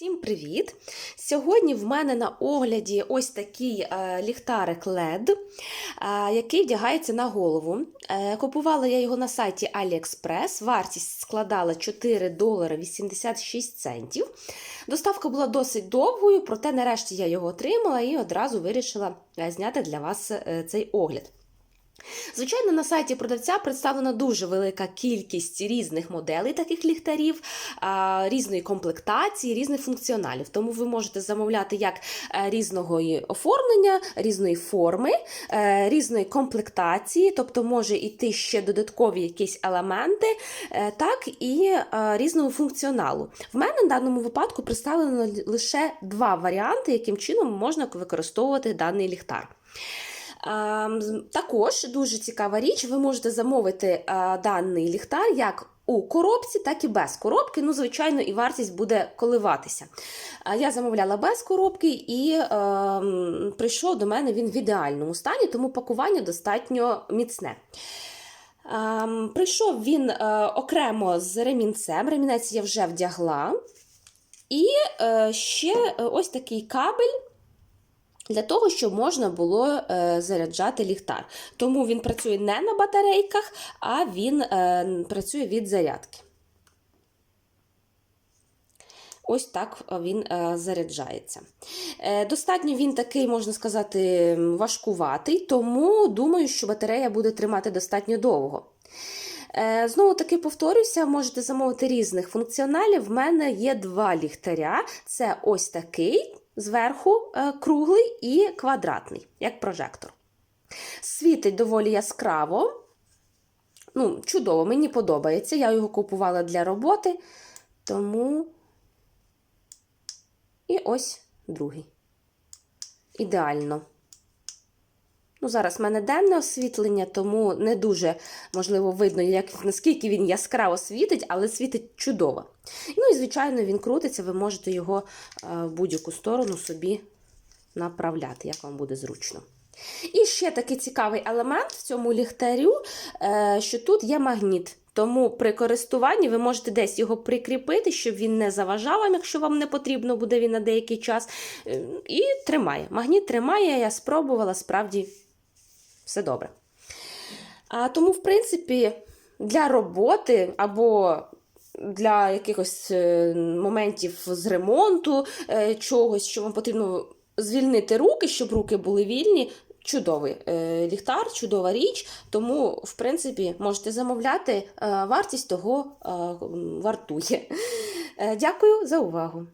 Всім привіт! Сьогодні в мене на огляді ось такий е, ліхтарик LED, е, який вдягається на голову. Е, купувала я його на сайті AliExpress. Вартість складала 4 долари 86 центів. Доставка була досить довгою, проте нарешті я його отримала і одразу вирішила зняти для вас цей огляд. Звичайно, на сайті продавця представлена дуже велика кількість різних моделей таких ліхтарів, різної комплектації, різних функціоналів. Тому ви можете замовляти як е, різного оформлення, різної форми, е, різної комплектації, тобто може йти ще додаткові якісь елементи, е, так і різного функціоналу. В мене в даному випадку представлено лише два варіанти, яким чином можна використовувати даний ліхтар. Також дуже цікава річ, ви можете замовити е, даний ліхтар як у коробці, так і без коробки. Ну, звичайно, і вартість буде коливатися. Е, Я замовляла без коробки і ем, прийшов до мене він в ідеальному стані, тому пакування достатньо міцне. Ем, Прийшов він е, окремо з ремінцем. Ремінець я вже вдягла. І е, ще е, ось такий кабель для того, щоб можна було е, заряджати ліхтар. Тому він працює не на батарейках, а він е, працює від зарядки. Ось так він е, заряджається. Е, достатньо він такий, можна сказати, важкуватий, тому думаю, що батарея буде тримати достатньо довго. Знову таки повторюся, можете замовити різних функціоналів. В мене є два ліхтаря. Це ось такий зверху е, круглий і квадратний, як прожектор. Світить доволі яскраво. Ну, чудово, мені подобається. Я його купувала для роботи. Тому. І ось другий. Ідеально. Ну, зараз в мене денне освітлення, тому не дуже можливо видно, як, наскільки він яскраво світить, але світить чудово. Ну і, звичайно, він крутиться, ви можете його е, в будь-яку сторону собі направляти, як вам буде зручно. І ще такий цікавий елемент в цьому ліхтарю, е, що тут є магніт. Тому при користуванні ви можете десь його прикріпити, щоб він не заважав вам, якщо вам не потрібно буде він на деякий час. Е, І тримає. Магніт тримає, я спробувала, справді все добре. А, тому, в принципі, для роботи або для якихось е, моментів з ремонту е, чогось, що вам потрібно звільнити руки, щоб руки були вільні. Чудовий е, ліхтар, чудова річ, тому, в принципі, можете замовляти, вартість того вартує. Дякую за увагу.